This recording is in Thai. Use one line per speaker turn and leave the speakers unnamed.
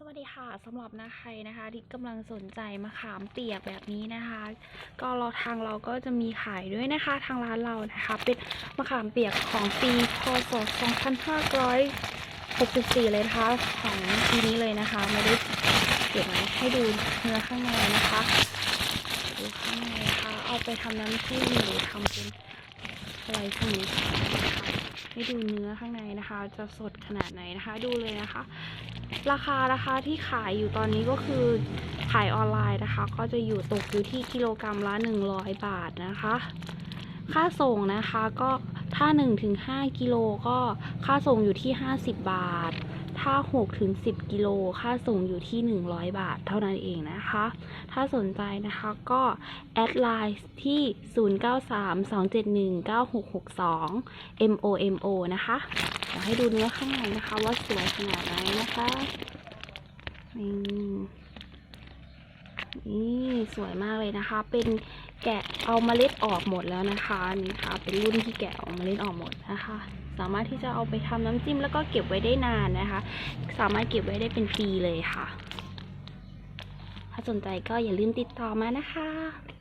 สวัสดีค่ะสำหรับนาใครนะคะที่กำลังสนใจมะขามเปียกแบบนี้นะคะ ก็เราทางเราก็จะมีขายด้วยนะคะทางร้านเรานะคะ เป็นมะขามเปียกของปีพศ 2564 เลยนะคะของปีนี้เลยนะคะ ไม่ได้เก็บไว้ให้ดูเนื้อข้างในนะคะดูข้างในนะคะ เอาไปทำน้ำจิ้มหรือทำเป็นอะไรพวกนี้น ให้ดูเนื้อข้างในนะคะ จะสดขนาดไหนนะคะ ดูเลยนะคะ ราคานะคะที่ขายอยู่ตอนนี้ก็คือขายออนไลน์นะคะ ก็จะอยู่ตกอยู่ที่กิโลกรรัมละ 100 บาทนะคะ ค่าส่งนะคะก็ถ้า 1-5กิโลก็ค่าส่งอยู่ที่ 50 บาท ถ้า 6-10 กิโล ค่าส่งอยู่ที่ 100 บาทเท่านั้นเองนะคะ ถ้าสนใจนะคะก็แอดไลน์ที่ 0932719662 MOMO นะคะเดี๋ยวให้ดูเนื้อข้างในนะคะว่าสวยขนาดไหนนะคะนี่ นี่สวยมากเลยนะคะ เป็นแกะเอาเมล็ดออกหมดแล้วนะคะนี่ค่ะ เป็นรุ่นที่แกะออกเมล็ดออกหมดนะคะ สามารถที่จะเอาไปทำน้ำจิ้มแล้วก็เก็บไว้ได้นานนะคะ สามารถเก็บไว้ได้เป็นปีเลยค่ะ ถ้าสนใจก็อย่าลืมติดต่อมานะคะ